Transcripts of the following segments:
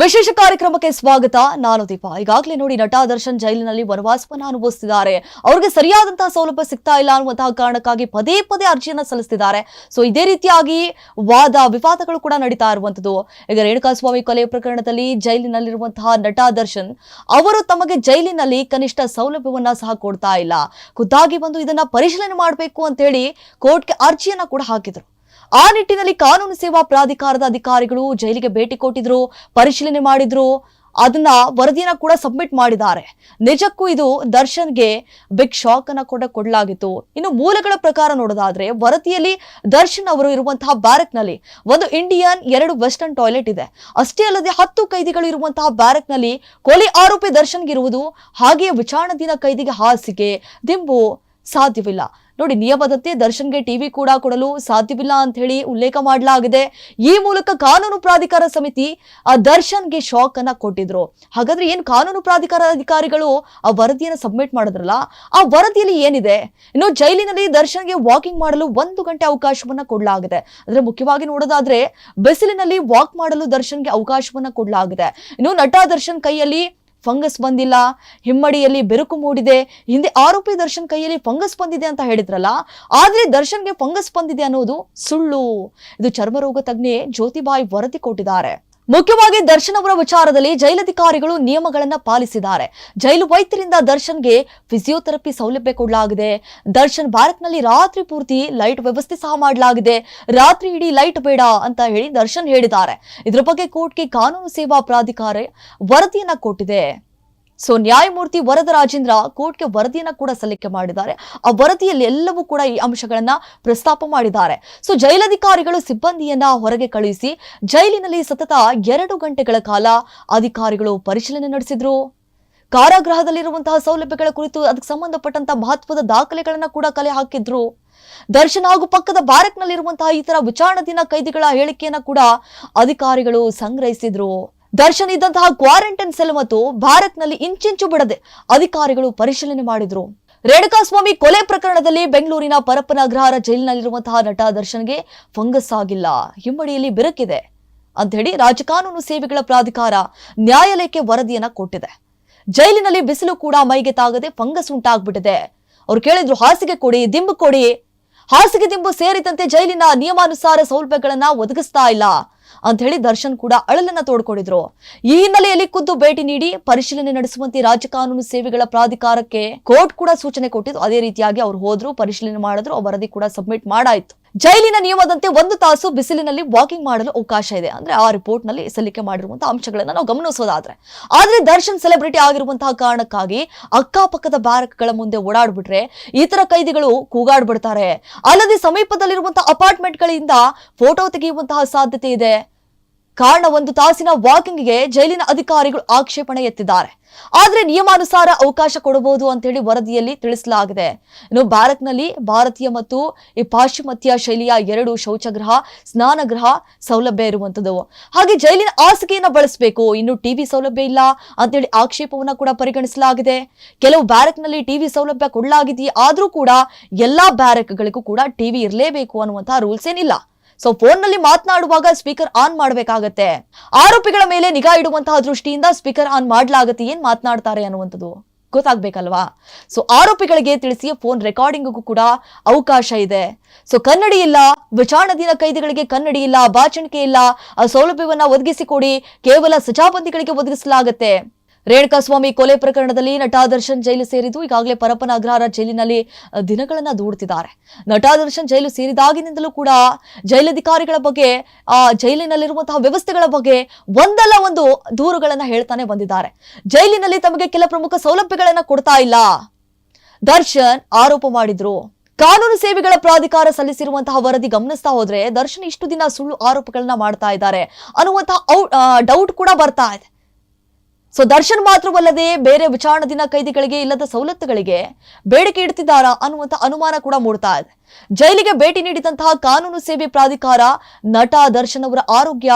ವಿಶೇಷ ಕಾರ್ಯಕ್ರಮಕ್ಕೆ ಸ್ವಾಗತ. ನಾನು ದೀಪ. ಈಗಾಗಲೇ ನೋಡಿ ನಟ ದರ್ಶನ್ ಜೈಲಿನಲ್ಲಿ ವನವಾಸವನ್ನು ಅನುಭವಿಸುತ್ತಿದ್ದಾರೆ ಅವರಿಗೆ ಸರಿಯಾದಂತಹ ಸೌಲಭ್ಯ ಸಿಗ್ತಾ ಇಲ್ಲ ಅನ್ನುವಂತಹ ಕಾರಣಕ್ಕಾಗಿ ಪದೇ ಪದೇ ಅರ್ಜಿಯನ್ನು ಸಲ್ಲಿಸುತ್ತಿದ್ದಾರೆ ಸೊ ಇದೇ ರೀತಿಯಾಗಿ ವಾದ, ವಿವಾದಗಳು ಕೂಡ ನಡೀತಾ ಇರುವಂತದ್ದು ಈಗ ರೇಣುಕಾಸ್ವಾಮಿ ಕೊಲೆ ಪ್ರಕರಣದಲ್ಲಿ ಜೈಲಿನಲ್ಲಿರುವಂತಹ ನಟ ದರ್ಶನ್, ಅವರು ತಮಗೆ ಜೈಲಿನಲ್ಲಿ ಕನಿಷ್ಠ ಸೌಲಭ್ಯವನ್ನ ಸಹ ಕೊಡ್ತಾ ಇಲ್ಲ. ಖುದ್ದಾಗಿ ಬಂದು ಇದನ್ನ ಪರಿಶೀಲನೆ ಮಾಡಬೇಕು ಅಂತ ಹೇಳಿ ಕೋರ್ಟ್ಗೆ ಅರ್ಜಿಯನ್ನ ಕೂಡ ಹಾಕಿದ್ರು. ಆ ನಿಟ್ಟಿನಲ್ಲಿ ಕಾನೂನು ಸೇವಾ ಪ್ರಾಧಿಕಾರದ ಅಧಿಕಾರಿಗಳು ಜೈಲಿಗೆ ಭೇಟಿ ಕೊಟ್ಟಿದ್ರು, ಪರಿಶೀಲನೆ ಮಾಡಿದ್ರು. ಅದನ್ನ ವರದಿಯನ್ನ ಕೂಡ ಸಬ್ಮಿಟ್ ಮಾಡಿದ್ದಾರೆ. ನಿಜಕ್ಕೂ ಇದು ದರ್ಶನ್ಗೆ ಬಿಗ್ ಶಾಕ್ ಅನ್ನ ಕೂಡ ಕೊಡಲಾಗಿತ್ತು. ಇನ್ನು ಮೂಲಗಳ ಪ್ರಕಾರ ನೋಡೋದಾದ್ರೆ, ವರದಿಯಲ್ಲಿ ದರ್ಶನ್ ಅವರು ಇರುವಂತಹ ಬ್ಯಾರಕ್ನಲ್ಲಿ ಒಂದು ಇಂಡಿಯನ್, ಎರಡು ವೆಸ್ಟರ್ನ್ ಟಾಯ್ಲೆಟ್ ಇದೆ. ಅಷ್ಟೇ ಅಲ್ಲದೆ ಹತ್ತು ಕೈದಿಗಳು ಇರುವಂತಹ ಬ್ಯಾರಕ್ನಲ್ಲಿ ಕೊಲೆ ಆರೋಪಿ ದರ್ಶನ್ಗೆ ಇರುವುದು, ಹಾಗೆಯೇ ವಿಚಾರಣಾಧೀನ ಕೈದಿಗೆ ಹಾಸಿಗೆ, ದಿಂಬು ಸಾಧ್ಯವಿಲ್ಲ. ನೋಡಿ, ನಿಯಮದಂತೆ ದರ್ಶನ್ಗೆ ಟಿವಿ ಕೂಡ ಕೊಡಲು ಸಾಧ್ಯವಿಲ್ಲ ಅಂತ ಹೇಳಿ ಉಲ್ಲೇಖ ಮಾಡಲಾಗಿದೆ. ಈ ಮೂಲಕ ಕಾನೂನು ಪ್ರಾಧಿಕಾರ ಸಮಿತಿ, ಆ ದರ್ಶನ್ಗೆ ಶಾಕ್ ಅನ್ನ ಕೊಟ್ಟಿದ್ರು. ಹಾಗಾದ್ರೆ ಏನ್ ಕಾನೂನು ಪ್ರಾಧಿಕಾರ ಅಧಿಕಾರಿಗಳು ಆ ವರದಿಯನ್ನು ಸಬ್ಮಿಟ್ ಮಾಡಿದ್ರಲ್ಲ, ಆ ವರದಿಯಲ್ಲಿ ಏನಿದೆ? ಇನ್ನು ಜೈಲಿನಲ್ಲಿ ದರ್ಶನ್ಗೆ ವಾಕಿಂಗ್ ಮಾಡಲು ಒಂದು ಗಂಟೆ ಅವಕಾಶವನ್ನ ಕೊಡಲಾಗಿದೆ. ಅಂದ್ರೆ ಮುಖ್ಯವಾಗಿ ನೋಡೋದಾದ್ರೆ, ಬಿಸಿಲಿನಲ್ಲಿ ವಾಕ್ ಮಾಡಲು ದರ್ಶನ್ಗೆ ಅವಕಾಶವನ್ನ ಕೊಡಲಾಗಿದೆ. ಇನ್ನು ನಟ ದರ್ಶನ್ ಕೈಯಲ್ಲಿ ಫಂಗಸ್ ಬಂದಿಲ್ಲ, ಹಿಮ್ಮಡಿಯಲ್ಲಿ ಬೆರುಕು ಮೂಡಿದೆ. ಹಿಂದೆ ಆರೋಪಿ ದರ್ಶನ್ ಕೈಯಲ್ಲಿ ಫಂಗಸ್ ಬಂದಿದೆ ಅಂತ ಹೇಳಿದ್ರಲ್ಲ, ಆದ್ರೆ ದರ್ಶನ್ಗೆ ಫಂಗಸ್ ಬಂದಿದೆ ಅನ್ನೋದು ಸುಳ್ಳು. ಇದು ಚರ್ಮರೋಗ ತಜ್ಞೆ ಜ್ಯೋತಿಬಾಯಿ ವರದಿ ಕೊಟ್ಟಿದ್ದಾರೆ. ಮುಖ್ಯವಾಗಿ ದರ್ಶನ್ ಅವರ ವಿಚಾರದಲ್ಲಿ ಜೈಲಧಿಕಾರಿಗಳು ನಿಯಮಗಳನ್ನು ಪಾಲಿಸಿದ್ದಾರೆ. ಜೈಲು ವೈದ್ಯರಿಂದ ದರ್ಶನ್ಗೆ ಫಿಸಿಯೋಥೆರಪಿ ಸೌಲಭ್ಯ ಕೊಡಲಾಗಿದೆ. ದರ್ಶನ್ ಭಾರತ್ನಲ್ಲಿ ರಾತ್ರಿ ಪೂರ್ತಿ ಲೈಟ್ ವ್ಯವಸ್ಥೆ ಸಹ ಮಾಡಲಾಗಿದೆ. ರಾತ್ರಿ ಇಡೀ ಲೈಟ್ ಬೇಡ ಅಂತ ಹೇಳಿ ದರ್ಶನ್ ಹೇಳಿದ್ದಾರೆ. ಇದರ ಬಗ್ಗೆ ಕೋರ್ಟ್ಗೆ ಕಾನೂನು ಸೇವಾ ಪ್ರಾಧಿಕಾರ ವರದಿಯನ್ನ ಕೊಟ್ಟಿದೆ. ಸೊ ನ್ಯಾಯಮೂರ್ತಿ ವರದರಾಜೇಂದ್ರ ಕೋರ್ಟ್ಗೆ ವರದಿಯನ್ನ ಕೂಡ ಸಲ್ಲಿಕೆ ಮಾಡಿದ್ದಾರೆ. ಆ ವರದಿಯಲ್ಲಿ ಎಲ್ಲವೂ ಕೂಡ ಈ ಅಂಶಗಳನ್ನ ಪ್ರಸ್ತಾಪ ಮಾಡಿದ್ದಾರೆ. ಸೊ ಜೈಲಧಿಕಾರಿಗಳು ಸಿಬ್ಬಂದಿಯನ್ನ ಹೊರಗೆ ಕಳುಹಿಸಿ ಜೈಲಿನಲ್ಲಿ ಸತತ ಎರಡು ಗಂಟೆಗಳ ಕಾಲ ಅಧಿಕಾರಿಗಳು ಪರಿಶೀಲನೆ ನಡೆಸಿದ್ರು. ಕಾರಾಗೃಹದಲ್ಲಿರುವಂತಹ ಸೌಲಭ್ಯಗಳ ಕುರಿತು ಅದಕ್ಕೆ ಸಂಬಂಧಪಟ್ಟಂತಹ ಮಹತ್ವದ ದಾಖಲೆಗಳನ್ನ ಕೂಡ ಕಲೆ ಹಾಕಿದ್ರು. ದರ್ಶನ್ ಹಾಗೂ ಪಕ್ಕದ ಬ್ಯಾರಕ್ನಲ್ಲಿರುವಂತಹ ಇತರ ವಿಚಾರಣಾಧೀನ ಕೈದಿಗಳ ಹೇಳಿಕೆಯನ್ನ ಕೂಡ ಅಧಿಕಾರಿಗಳು ಸಂಗ್ರಹಿಸಿದ್ರು. ದರ್ಶನ್ ಇದ್ದಂತಹ ಕ್ವಾರಂಟೈನ್ ಸೆಲ್ ಮತ್ತು ಭಾರತ್ನಲ್ಲಿ ಇಂಚಿಂಚು ಬಿಡದೆ ಅಧಿಕಾರಿಗಳು ಪರಿಶೀಲನೆ ಮಾಡಿದ್ರು. ರೇಣುಕಾಸ್ವಾಮಿ ಕೊಲೆ ಪ್ರಕರಣದಲ್ಲಿ ಬೆಂಗಳೂರಿನ ಪರಪ್ಪನ ಅಗ್ರಹಾರ ಜೈಲಿನಲ್ಲಿರುವಂತಹ ನಟ ದರ್ಶನ್ಗೆ ಫಂಗಸ್ ಆಗಿಲ್ಲ. ಹಿಮ್ಮಡಿಯಲ್ಲಿ ಬಿರುಕಿದೆ. ಅಂತ ಹೇಳಿ ರಾಜಕಾನೂನು ಸೇವೆಗಳ ಪ್ರಾಧಿಕಾರ ನ್ಯಾಯಾಲಯಕ್ಕೆ ವರದಿಯನ್ನ ಕೊಟ್ಟಿದೆ. ಜೈಲಿನಲ್ಲಿ ಬಿಸಿಲು ಕೂಡ ಮೈಗೆ ತಾಗದೆ ಫಂಗಸ್ ಉಂಟಾಗ್ಬಿಟ್ಟಿದೆ. ಅವ್ರು ಕೇಳಿದ್ರು, ಹಾಸಿಗೆ ಕೊಡಿ, ದಿಂಬು ಕೊಡಿ. ಹಾಸಿಗೆ ದಿಂಬು ಸೇರಿದಂತೆ ಜೈಲಿನ ನಿಯಮಾನುಸಾರ ಸೌಲಭ್ಯಗಳನ್ನ ಒದಗಿಸ್ತಾ ಇಲ್ಲ. ಅಂತ ಹೇಳಿ ದರ್ಶನ್ ಕೂಡ ಅಳಲನ್ನ ತೋಡ್ಕೊಂಡಿದ್ರು. ಈ ಹಿನ್ನೆಲೆಯಲ್ಲಿ ಖುದ್ದು ಭೇಟಿ ನೀಡಿ ಪರಿಶೀಲನೆ ನಡೆಸುವಂತೆ ರಾಜ್ಯ ಕಾನೂನು ಸೇವೆಗಳ ಪ್ರಾಧಿಕಾರಕ್ಕೆ ಕೋರ್ಟ್ ಕೂಡ ಸೂಚನೆ ಕೊಟ್ಟಿದ್ದು, ಅದೇ ರೀತಿಯಾಗಿ ಅವ್ರು ಹೋದ್ರು, ಪರಿಶೀಲನೆ ಮಾಡಿದ್ರು ವರದಿ ಕೂಡ ಸಬ್ಮಿಟ್ ಮಾಡಾಯ್ತು. ಜೈಲಿನ ನಿಯಮದಂತೆ ಒಂದು ತಾಸು ಬಿಸಿಲಿನಲ್ಲಿ ವಾಕಿಂಗ್ ಮಾಡಲು ಅವಕಾಶ ಇದೆ. ಅಂದ್ರೆ ಆ ರಿಪೋರ್ಟ್ನಲ್ಲಿ ಸಲ್ಲಿಕೆ ಮಾಡಿರುವಂತಹ ಅಂಶಗಳನ್ನ ನಾವು ಗಮನಿಸೋದಾದ್ರೆ. ಆದ್ರೆ ದರ್ಶನ್ ಸೆಲೆಬ್ರಿಟಿ ಆಗಿರುವಂತಹ ಕಾರಣಕ್ಕಾಗಿ ಅಕ್ಕಪಕ್ಕದ ಬ್ಯಾರಕ್ಗಳ ಮುಂದೆ ಓಡಾಡ್ಬಿಟ್ರೆ ಈ ತರ ಕೈದಿಗಳು ಕೂಗಾಡ್ಬಿಡ್ತಾರೆ. ಅಲ್ಲದೆ ಸಮೀಪದಲ್ಲಿರುವಂತಹ ಅಪಾರ್ಟ್ಮೆಂಟ್ಗಳಿಂದ ಫೋಟೋ ತೆಗೆಯುವಂತಹ ಸಾಧ್ಯತೆ ಇದೆ. ಕಾರಣ ಒಂದು ತಾಸಿನ ವಾಕಿಂಗ್ಗೆ ಜೈಲಿನ ಅಧಿಕಾರಿಗಳು ಆಕ್ಷೇಪಣೆ ಎತ್ತಿದ್ದಾರೆ. ಆದರೆ ನಿಯಮಾನುಸಾರ ಅವಕಾಶ ಕೊಡಬಹುದು ಅಂತ ಹೇಳಿ ವರದಿಯಲ್ಲಿ ತಿಳಿಸಲಾಗಿದೆ. ಇನ್ನು ಬ್ಯಾರಕ್ನಲ್ಲಿ ಭಾರತೀಯ ಮತ್ತು ಈ ಪಾಶ್ಚಿಮಾತ್ಯ ಶೈಲಿಯ ಎರಡು ಶೌಚಗೃಹ ಸ್ನಾನಗೃಹ ಸೌಲಭ್ಯ ಇರುವಂತದ್ದು. ಹಾಗೆ ಜೈಲಿನ ಹಾಸಿಗೆಯನ್ನ ಬಳಸಬೇಕು. ಇನ್ನು ಟಿವಿ ಸೌಲಭ್ಯ ಇಲ್ಲ ಅಂತೇಳಿ ಆಕ್ಷೇಪವನ್ನ ಕೂಡ ಪರಿಗಣಿಸಲಾಗಿದೆ. ಕೆಲವು ಬ್ಯಾರಕ್ನಲ್ಲಿ ಟಿವಿ ಸೌಲಭ್ಯ ಕೊಡಲಾಗಿದೆಯೇ ಆದರೂ ಕೂಡ ಎಲ್ಲಾ ಬ್ಯಾರಕ್ಗಳಿಗೂ ಕೂಡ ಟಿವಿ ಇರಲೇಬೇಕು ಅನ್ನುವಂತಹ ರೂಲ್ಸ್ ಏನಿಲ್ಲ. ಸೊ ಫೋನ್ನಲ್ಲಿ ಮಾತನಾಡುವಾಗ ಸ್ಪೀಕರ್ ಆನ್ ಮಾಡಬೇಕಾಗತ್ತೆ. ಆರೋಪಿಗಳ ಮೇಲೆ ನಿಗಾ ಇಡುವಂತಹ ದೃಷ್ಟಿಯಿಂದ ಸ್ಪೀಕರ್ ಆನ್ ಮಾಡಲಾಗತ್ತೆ. ಏನ್ ಮಾತನಾಡ್ತಾರೆ ಅನ್ನುವಂಥದ್ದು ಗೊತ್ತಾಗ್ಬೇಕಲ್ವಾ? ಸೊ ಆರೋಪಿಗಳಿಗೆ ತಿಳಿಸಿ ಫೋನ್ ರೆಕಾರ್ಡಿಂಗ್ಗೂ ಕೂಡ ಅವಕಾಶ ಇದೆ. ಸೊ ಕನ್ನಡಿ ಇಲ್ಲ, ವಿಚಾರಣಾಧೀನ ಕೈದಿಗಳಿಗೆ ಕನ್ನಡಿ ಇಲ್ಲ, ಬಾಚಣಿಕೆ ಇಲ್ಲ, ಆ ಸೌಲಭ್ಯವನ್ನ ಒದಗಿಸಿಕೊಡಿ, ಕೇವಲ ಸಜಾಬಂದಿಗಳಿಗೆ ಒದಗಿಸಲಾಗತ್ತೆ. ರೇಣುಕಾಸ್ವಾಮಿ ಕೊಲೆ ಪ್ರಕರಣದಲ್ಲಿ ನಟ ದರ್ಶನ್ ಜೈಲು ಸೇರಿದ್ದು ಈಗಾಗಲೇ ಪರಪ್ಪನ ಅಗ್ರಹಾರ ಜೈಲಿನಲ್ಲಿ ದಿನಗಳನ್ನು ದೂಡುತ್ತಿದ್ದಾರೆ. ನಟ ದರ್ಶನ್ ಜೈಲು ಸೇರಿದಾಗಿನಿಂದಲೂ ಕೂಡ ಜೈಲಧಿಕಾರಿಗಳ ಬಗ್ಗೆ, ಆ, ಜೈಲಿನಲ್ಲಿರುವಂತಹ ವ್ಯವಸ್ಥೆಗಳ ಬಗ್ಗೆ ಒಂದಲ್ಲ ಒಂದು ದೂರುಗಳನ್ನು ಹೇಳ್ತಾನೆ ಬಂದಿದ್ದಾರೆ. ಜೈಲಿನಲ್ಲಿ ತಮಗೆ ಕೆಲ ಪ್ರಮುಖ ಸೌಲಭ್ಯಗಳನ್ನು ಕೊಡ್ತಾ ಇಲ್ಲ. ದರ್ಶನ್ ಆರೋಪ ಮಾಡಿದ್ರು. ಕಾನೂನು ಸೇವೆಗಳ ಪ್ರಾಧಿಕಾರ ಸಲ್ಲಿಸಿರುವಂತಹ ವರದಿ ಗಮನಿಸ್ತಾ ಹೋದ್ರೆ ದರ್ಶನ್ ಇಷ್ಟು ದಿನ ಸುಳ್ಳು ಆರೋಪಗಳನ್ನ ಮಾಡ್ತಾ ಇದ್ದಾರೆ ಅನ್ನುವಂತಹ ಡೌಟ್ ಕೂಡ ಬರ್ತಾ ಇದೆ. ಸೊ ದರ್ಶನ್ ಮಾತ್ರವಲ್ಲದೆ ಬೇರೆ ವಿಚಾರಣಾಧೀನ ಕೈದಿಗಳಿಗೆ ಇಲ್ಲದ ಸವಲತ್ತುಗಳಿಗೆ ಬೇಡಿಕೆ ಇಡ್ತಿದ್ದಾರಾ ಅನ್ನುವಂಥ ಅನುಮಾನ ಕೂಡ ಮೂಡ್ತಾ ಇದೆ. ಜೈಲಿಗೆ ಭೇಟಿ ನೀಡಿದಂತಹ ಕಾನೂನು ಸೇವೆ ಪ್ರಾಧಿಕಾರ ನಟ ದರ್ಶನ್ ಅವರ ಆರೋಗ್ಯ,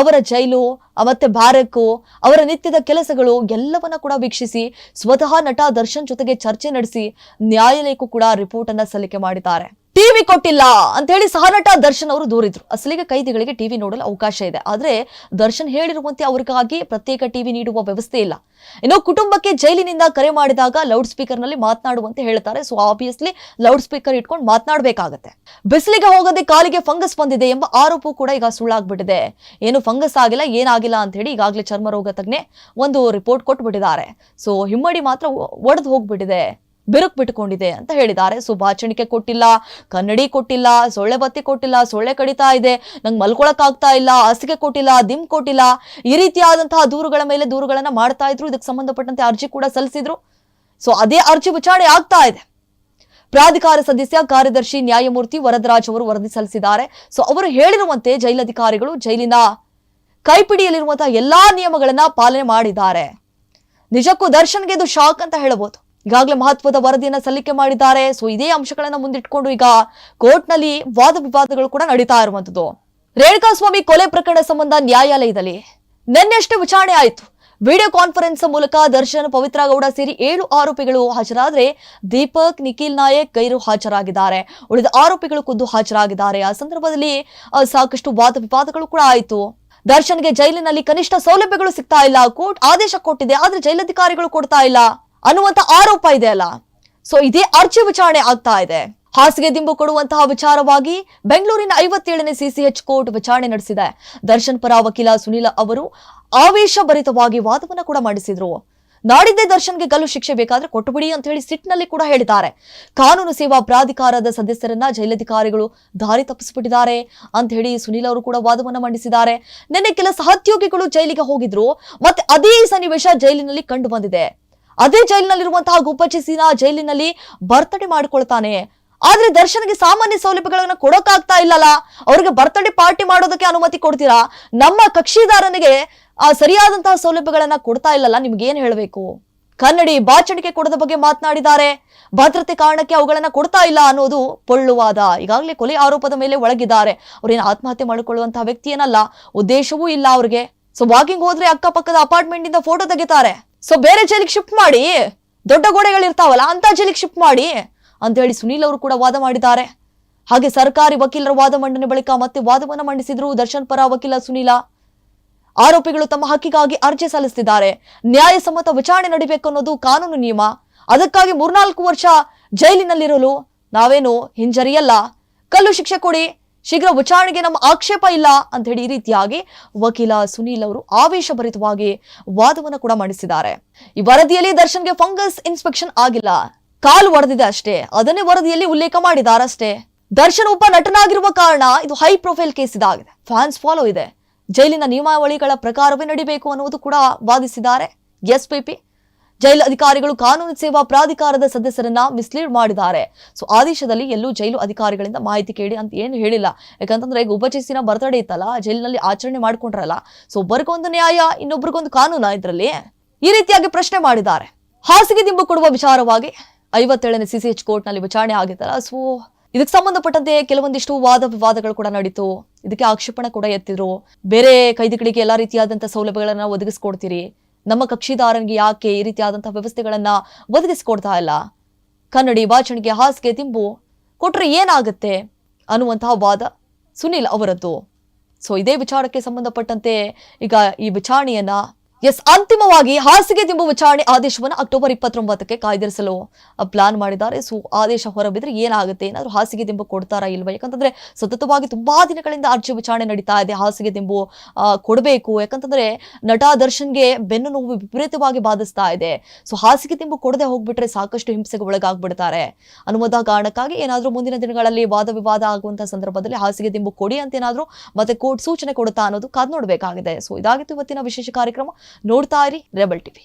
ಅವರ ಜೈಲು, ಮತ್ತೆ ಬ್ಯಾರಕ್ಕು ಅವರ ನಿತ್ಯದ ಕೆಲಸಗಳು ಎಲ್ಲವನ್ನ ಕೂಡ ವೀಕ್ಷಿಸಿ ಸ್ವತಃ ನಟ ದರ್ಶನ್ ಜೊತೆಗೆ ಚರ್ಚೆ ನಡೆಸಿ ನ್ಯಾಯಾಲಯಕ್ಕೂ ಕೂಡ ರಿಪೋರ್ಟ್ ಅನ್ನ ಸಲ್ಲಿಕೆ ಮಾಡಿದ್ದಾರೆ. ಟಿವಿ ಕೊಟ್ಟಿಲ್ಲ ಅಂತ ಹೇಳಿ ಸಹನಟ ದರ್ಶನ್ ಅವರು ದೂರಿದ್ರು. ಅಸಲಿಗೆ ಕೈದಿಗಳಿಗೆ ಟಿವಿ ನೋಡಲು ಅವಕಾಶ ಇದೆ. ಆದ್ರೆ ದರ್ಶನ್ ಹೇಳಿರುವಂತೆ ಅವರಿಗಾಗಿ ಪ್ರತ್ಯೇಕ ಟಿವಿ ನೀಡುವ ವ್ಯವಸ್ಥೆ ಇಲ್ಲ. ಇನ್ನು ಕುಟುಂಬಕ್ಕೆ ಜೈಲಿನಿಂದ ಕರೆ ಮಾಡಿದಾಗ ಲೌಡ್ ಸ್ಪೀಕರ್ನಲ್ಲಿ ಮಾತನಾಡುವಂತೆ ಹೇಳ್ತಾರೆ ಸೊ ಆಬ್ವಿಯಸ್ಲಿ ಲೌಡ್ ಸ್ಪೀಕರ್ ಇಟ್ಕೊಂಡು ಮಾತನಾಡಬೇಕಾಗತ್ತೆ. ಬಿಸಿಲಿಗೆ ಹೋಗದೆ ಕಾಲಿಗೆ ಫಂಗಸ್ ಬಂದಿದೆ ಎಂಬ ಆರೋಪ ಕೂಡ ಈಗ ಸುಳ್ಳಾಗ್ಬಿಟ್ಟಿದೆ. ಏನು ಫಂಗಸ್ ಆಗಿಲ್ಲ, ಏನಾಗಿಲ್ಲ ಅಂತ ಹೇಳಿ ಈಗಾಗಲೇ ಚರ್ಮ ರೋಗ ತಜ್ಞೆ ಒಂದು ರಿಪೋರ್ಟ್ ಕೊಟ್ಬಿಟ್ಟಿದ್ದಾರೆ. ಸೊ ಹಿಮ್ಮಡಿ ಮಾತ್ರ ಒಡೆದು ಹೋಗ್ಬಿಟ್ಟಿದೆ. ಬಿರುಕು ಬಿಟ್ಟುಕೊಂಡಿದೆ ಅಂತ ಹೇಳಿದ್ದಾರೆ. ಸೊ, ಬಾಚಣಿಕೆ ಕೊಟ್ಟಿಲ್ಲ, ಕನ್ನಡಿ ಕೊಟ್ಟಿಲ್ಲ, ಸೊಳ್ಳೆ ಬತ್ತಿ ಕೊಟ್ಟಿಲ್ಲ, ಸೊಳ್ಳೆ ಕಡಿತಾ ಇದೆ, ನಂಗೆ ಮಲ್ಕೊಳಕ್ ಆಗ್ತಾ ಇಲ್ಲ, ಹಾಸಿಗೆ ಕೊಟ್ಟಿಲ್ಲ ದಿಮ್ ಕೊಟ್ಟಿಲ್ಲ, ಈ ರೀತಿಯಾದಂತಹ ದೂರುಗಳ ಮೇಲೆ ದೂರುಗಳನ್ನ ಮಾಡ್ತಾ ಇದ್ರು. ಇದಕ್ಕೆ ಸಂಬಂಧಪಟ್ಟಂತೆ ಅರ್ಜಿ ಕೂಡ ಸಲ್ಲಿಸಿದ್ರು. ಸೊ, ಅದೇ ಅರ್ಜಿ ವಿಚಾರಣೆ ಆಗ್ತಾ ಇದೆ. ಪ್ರಾಧಿಕಾರ ಸದಸ್ಯ, ಕಾರ್ಯದರ್ಶಿ, ನ್ಯಾಯಮೂರ್ತಿ ವರದರಾಜ್ ಅವರು ವರದಿ ಸಲ್ಲಿಸಿದ್ದಾರೆ. ಸೊ, ಅವರು ಹೇಳಿರುವಂತೆ ಜೈಲಧಿಕಾರಿಗಳು ಜೈಲಿನ ಕೈಪಿಡಿಯಲ್ಲಿರುವಂತಹ ಎಲ್ಲಾ ನಿಯಮಗಳನ್ನ ಪಾಲನೆ ಮಾಡಿದ್ದಾರೆ. ನಿಜಕ್ಕೂ ದರ್ಶನ್ಗೆ ಇದು ಶಾಕ್ ಅಂತ ಹೇಳಬಹುದು. ಈಗಾಗಲೇ ಮಹತ್ವದ ವರದಿಯನ್ನ ಸಲ್ಲಿಕೆ ಮಾಡಿದ್ದಾರೆ. ಸೊ ಇದೇ ಅಂಶಗಳನ್ನ ಮುಂದಿಟ್ಕೊಂಡು ಈಗ ಕೋರ್ಟ್ನಲ್ಲಿ ವಾದ ವಿವಾದಗಳು ಕೂಡ ನಡೀತಾ ಇರುವಂತದ್ದು. ರೇಣುಕಾಸ್ವಾಮಿ ಕೊಲೆ ಪ್ರಕರಣ ಸಂಬಂಧ ನ್ಯಾಯಾಲಯದಲ್ಲಿ ನಿನ್ನೆಷ್ಟೇ ವಿಚಾರಣೆ ಆಯಿತು. ವಿಡಿಯೋ ಕಾನ್ಫರೆನ್ಸ್ ಮೂಲಕ ದರ್ಶನ್ ಪವಿತ್ರ ಗೌಡ ಸೇರಿ ಏಳು ಆರೋಪಿಗಳು ಹಾಜರಾದ್ರೆ ದೀಪಕ್, ನಿಖಿಲ್ ನಾಯಕ್ ಗೈರು ಹಾಜರಾಗಿದ್ದಾರೆ. ಉಳಿದ ಆರೋಪಿಗಳು ಖುದ್ದು ಹಾಜರಾಗಿದ್ದಾರೆ. ಆ ಸಂದರ್ಭದಲ್ಲಿ ಸಾಕಷ್ಟು ವಾದ ವಿವಾದಗಳು ಕೂಡ ಆಯಿತು. ದರ್ಶನ್ಗೆ ಜೈಲಿನಲ್ಲಿ ಕನಿಷ್ಠ ಸೌಲಭ್ಯಗಳು ಸಿಗ್ತಾ ಇಲ್ಲ. ಕೋರ್ಟ್ ಆದೇಶ ಕೊಟ್ಟಿದೆ, ಆದ್ರೆ ಜೈಲಧಿಕಾರಿಗಳು ಕೊಡ್ತಾ ಇಲ್ಲ. ಅನ್ನುವಂತ ಆರೋಪ ಇದೆ ಅಲ್ಲ. ಸೊ ಇದೇ ಅರ್ಜಿ ವಿಚಾರಣೆ ಆಗ್ತಾ ಇದೆ. ಹಾಸಿಗೆ ದಿಂಬು ಕೊಡುವಂತಹ ವಿಚಾರವಾಗಿ ಬೆಂಗಳೂರಿನ ಐವತ್ತೇಳನೇ ಸಿಸಿಎಚ್ ಕೋರ್ಟ್ ವಿಚಾರಣೆ ನಡೆಸಿದೆ. ದರ್ಶನ್ ಪರ ವಕೀಲ ಸುನೀಲ ಅವರು ಆವೇಶಭರಿತವಾಗಿ ವಾದವನ್ನು ಕೂಡ ಮಾಡಿಸಿದ್ರು. ನಾಡಿದ್ದೇ ದರ್ಶನ್ಗೆ ಗಲ್ಲು ಶಿಕ್ಷೆ ಬೇಕಾದ್ರೆ ಕೊಟ್ಟುಬಿಡಿ ಅಂತ ಹೇಳಿ ಸಿಟ್ನಲ್ಲಿ ಕೂಡ ಹೇಳಿದ್ದಾರೆ. ಕಾನೂನು ಸೇವಾ ಪ್ರಾಧಿಕಾರದ ಸದಸ್ಯರನ್ನ ಜೈಲಧಿಕಾರಿಗಳು ದಾರಿ ತಪ್ಪಿಸ್ಬಿಟ್ಟಿದ್ದಾರೆ ಅಂತ ಹೇಳಿ ಸುನೀಲ್ ಅವರು ಕೂಡ ವಾದವನ್ನ ಮಂಡಿಸಿದ್ದಾರೆ. ನಿನ್ನೆ ಕೆಲ ಸಹೋದ್ಯೋಗಿಗಳು ಜೈಲಿಗೆ ಹೋಗಿದ್ರು. ಮತ್ತೆ ಅದೇ ಸನ್ನಿವೇಶ ಜೈಲಿನಲ್ಲಿ ಕಂಡು ಬಂದಿದೆ. ಅದೇ ಜೈಲಿನಲ್ಲಿರುವಂತಹ ಗುಬ್ಬಚ್ಚಿಸಿನ ಜೈಲಿನಲ್ಲಿ ಬರ್ತಡೆ ಮಾಡ್ಕೊಳ್ತಾನೆ. ಆದ್ರೆ ದರ್ಶನ್ಗೆ ಸಾಮಾನ್ಯ ಸೌಲಭ್ಯಗಳನ್ನ ಕೊಡೋಕಾಗ್ತಾ ಇಲ್ಲಲ್ಲ. ಅವ್ರಿಗೆ ಬರ್ತಡೇ ಪಾರ್ಟಿ ಮಾಡೋದಕ್ಕೆ ಅನುಮತಿ ಕೊಡ್ತೀರಾ? ನಮ್ಮ ಕಕ್ಷಿದಾರನಿಗೆ, ಆ, ಸರಿಯಾದಂತಹ ಸೌಲಭ್ಯಗಳನ್ನ ಕೊಡ್ತಾ ಇಲ್ಲಲ್ಲ, ನಿಮ್ಗೆ ಏನ್ ಹೇಳಬೇಕು? ಕನ್ನಡಿ ಬಾಚಣಿಕೆ ಕೊಡದ ಬಗ್ಗೆ ಮಾತನಾಡಿದ್ದಾರೆ. ಭದ್ರತೆ ಕಾರಣಕ್ಕೆ ಅವುಗಳನ್ನ ಕೊಡ್ತಾ ಇಲ್ಲ ಅನ್ನೋದು ಪೊಳ್ಳುವಾದ ಈಗಾಗಲೇ ಕೊಲೆ ಆರೋಪದ ಮೇಲೆ ಒಳಗಿದ್ದಾರೆ. ಅವ್ರೇನು ಆತ್ಮಹತ್ಯೆ ಮಾಡಿಕೊಳ್ಳುವಂತಹ ವ್ಯಕ್ತಿ ಏನಲ್ಲ ಉದ್ದೇಶವೂ ಇಲ್ಲ ಅವ್ರಿಗೆ. ಸೊ ವಾಕಿಂಗ್ ಹೋದ್ರೆ ಅಕ್ಕಪಕ್ಕದ ಅಪಾರ್ಟ್ಮೆಂಟ್ ಇಂದ ಫೋಟೋ ತೆಗಿತಾರೆ. ಸೊ ಬೇರೆ ಜೈಲಿಗೆ ಶಿಫ್ಟ್ ಮಾಡಿ, ದೊಡ್ಡ ಗೋಡೆಗಳಿರ್ತಾವಲ್ಲ ಅಂತ ಜೈಲಿಗೆ ಶಿಫ್ಟ್ ಮಾಡಿ ಅಂತ ಹೇಳಿ ಸುನೀಲ್ ಅವರು ಕೂಡ ವಾದ ಮಾಡಿದ್ದಾರೆ. ಹಾಗೆ ಸರ್ಕಾರಿ ವಕೀಲರ ವಾದ ಮಂಡನೆ ಬಳಿಕ ಮತ್ತೆ ವಾದವನ್ನು ಮಂಡಿಸಿದ್ರು ದರ್ಶನ್ ಪರ ವಕೀಲ ಸುನೀಲ. ಆರೋಪಿಗಳು ತಮ್ಮ ಹಕ್ಕಿಗಾಗಿ ಅರ್ಜಿ ಸಲ್ಲಿಸುತ್ತಿದ್ದಾರೆ ನ್ಯಾಯಸಮ್ಮತ ವಿಚಾರಣೆ ನಡೀಬೇಕು ಅನ್ನೋದು ಕಾನೂನು ನಿಯಮ. ಅದಕ್ಕಾಗಿ ಮೂರ್ನಾಲ್ಕು ವರ್ಷ ಜೈಲಿನಲ್ಲಿರಲು ನಾವೇನು ಹಿಂಜರಿಯಲ್ಲ. ಕಲ್ಲು ಶಿಕ್ಷೆ ಕೊಡಿ ಶೀಘ್ರ ವಿಚಾರಣೆಗೆ ನಮ್ಮ ಆಕ್ಷೇಪ ಇಲ್ಲ ಅಂತ ಹೇಳಿ ಈ ರೀತಿಯಾಗಿ ವಕೀಲ ಸುನೀಲ್ ಅವರು ಆವೇಶಭರಿತವಾಗಿ ವಾದವನ್ನು ಕೂಡ ಮಂಡಿಸಿದ್ದಾರೆ. ಈ ವರದಿಯಲ್ಲಿ ದರ್ಶನ್ಗೆ ಫಂಗಸ್ ಇನ್ಸ್ಪೆಕ್ಷನ್ ಆಗಿಲ್ಲ. ಕಾಲು ಒಡೆದಿದೆ ಅಷ್ಟೇ. ಅದನ್ನೇ ವರದಿಯಲ್ಲಿ ಉಲ್ಲೇಖ ಮಾಡಿದಾರಷ್ಟೇ ದರ್ಶನ್ ಒಬ್ಬ ನಟನಾಗಿರುವ ಕಾರಣ ಇದು ಹೈ ಪ್ರೊಫೈಲ್ ಕೇಸ್ ಇದಾಗಿದೆ. ಫ್ಯಾನ್ಸ್ ಫಾಲೋ ಇದೆ. ಜೈಲಿನ ನಿಯಮಾವಳಿಗಳ ಪ್ರಕಾರವೇ ನಡಿಬೇಕು ಅನ್ನುವುದು ಕೂಡ ವಾದಿಸಿದ್ದಾರೆ. ಎಸ್ಪಿಪಿ ಜೈಲು ಅಧಿಕಾರಿಗಳು ಕಾನೂನು ಸೇವಾ ಪ್ರಾಧಿಕಾರದ ಸದಸ್ಯರನ್ನ ಮಿಸ್ಲೀಡ್ ಮಾಡಿದ್ದಾರೆ. ಸೊ ಆದೇಶದಲ್ಲಿ ಎಲ್ಲೂ ಜೈಲು ಅಧಿಕಾರಿಗಳಿಂದ ಮಾಹಿತಿ ಕೇಳಿ ಅಂತ ಏನು ಹೇಳಿಲ್ಲ. ಯಾಕಂತಂದ್ರೆ ಈಗ ಉಪಚೇಸಿನ ಬರ್ತಡೇ ಇತ್ತಲ್ಲ, ಜೈಲಿನಲ್ಲಿ ಆಚರಣೆ ಮಾಡ್ಕೊಂಡ್ರಲ್ಲ. ಸೊ ಒಬ್ಬರಿಗೊಂದು ನ್ಯಾಯ, ಇನ್ನೊಬ್ರಿಗೊಂದು ಕಾನೂನ ಇದ್ರಲ್ಲಿ ಈ ರೀತಿಯಾಗಿ ಪ್ರಶ್ನೆ ಮಾಡಿದ್ದಾರೆ. ಹಾಸಿಗೆ ದಿಂಬು ಕೊಡುವ ವಿಚಾರವಾಗಿ ಐವತ್ತೇಳನೇ ಸಿಸಿಎಚ್ ಕೋರ್ಟ್ನಲ್ಲಿ ವಿಚಾರಣೆ ಆಗಿತ್ತಲ್ಲ. ಸೊ ಇದಕ್ಕೆ ಸಂಬಂಧಪಟ್ಟಂತೆ ಕೆಲವೊಂದಿಷ್ಟು ವಾದ ವಿವಾದಗಳು ಕೂಡ ನಡೀತು. ಇದಕ್ಕೆ ಆಕ್ಷೇಪಣೆ ಕೂಡ ಎತ್ತಿದ್ರು. ಬೇರೆ ಕೈದಿಗಳಿಗೆ ಎಲ್ಲಾ ರೀತಿಯಾದಂತಹ ಸೌಲಭ್ಯಗಳನ್ನ ಒದಗಿಸ್ಕೊಡ್ತೀರಿ. ನಮ್ಮ ಕಕ್ಷಿದಾರನಿಗೆ ಯಾಕೆ ಈ ರೀತಿಯಾದಂತಹ ವ್ಯವಸ್ಥೆಗಳನ್ನ ಒದಗಿಸಿಕೊಡ್ತಾ ಇಲ್ಲ? ಕನ್ನಡಿ ಭಾಷಣಿಗೆ ಹಾಸಿಗೆ ತಿಂಬು ಕೊಟ್ರೆ ಏನಾಗುತ್ತೆ ಅನ್ನುವಂತಹ ವಾದ ಸುನಿಲ್ ಅವರದ್ದು. ಸೊ ಇದೇ ವಿಚಾರಕ್ಕೆ ಸಂಬಂಧಪಟ್ಟಂತೆ ಈಗ ಈ ವಿಚಾರಣೆಯನ್ನ ಎಸ್, ಅಂತಿಮವಾಗಿ ಹಾಸಿಗೆ ದಿಂಬು ವಿಚಾರಣೆ ಆದೇಶವನ್ನು ಅಕ್ಟೋಬರ್ ಇಪ್ಪತ್ತೊಂಬತ್ತಕ್ಕೆ ಕಾಯ್ದಿರಿಸಲು ಪ್ಲಾನ್ ಮಾಡಿದ್ದಾರೆ. ಸೊ, ಆದೇಶ ಹೊರಬಿದ್ರೆ ಏನಾಗುತ್ತೆ? ಏನಾದರೂ ಹಾಸಿಗೆ ದಿಂಬು ಕೊಡ್ತಾರಾ ಇಲ್ವಾ? ಯಾಕಂತಂದ್ರೆ ಸತತವಾಗಿ ತುಂಬಾ ದಿನಗಳಿಂದ ಅರ್ಜಿ ವಿಚಾರಣೆ ನಡೀತಾ ಇದೆ. ಹಾಸಿಗೆ ದಿಂಬು ಕೊಡಬೇಕು. ಯಾಕಂತಂದ್ರೆ ನಟ ದರ್ಶನ್ಗೆ ಬೆನ್ನು ನೋವು ವಿಪರೀತವಾಗಿ ಬಾಧಿಸ್ತಾ ಇದೆ. ಸೊ, ಹಾಸಿಗೆ ದಿಂಬು ಕೊಡದೆ ಹೋಗ್ಬಿಟ್ರೆ ಸಾಕಷ್ಟು ಹಿಂಸೆಗೆ ಒಳಗಾಗ್ಬಿಡ್ತಾರೆ. ಅನ್ನುವಂತಹ ಕಾರಣಕ್ಕಾಗಿ ಏನಾದರೂ ಮುಂದಿನ ದಿನಗಳಲ್ಲಿ ವಾದ ವಿವಾದ ಆಗುವಂತಹ ಸಂದರ್ಭದಲ್ಲಿ ಹಾಸಿಗೆ ದಿಂಬು ಕೊಡಿ ಅಂತ ಏನಾದರೂ ಮತ್ತೆ ಕೋರ್ಟ್ ಸೂಚನೆ ಕೊಡುತ್ತಾ ಅನ್ನೋದು ಕಾದ್ ನೋಡಬೇಕಾಗಿದೆ. ಸೊ, ಇದಾಗಿತ್ತು ಇವತ್ತಿನ ವಿಶೇಷ ಕಾರ್ಯಕ್ರಮ. ನೋಡ್ತಾ ಇರಿ ರೆಬಲ್ ಟಿವಿ.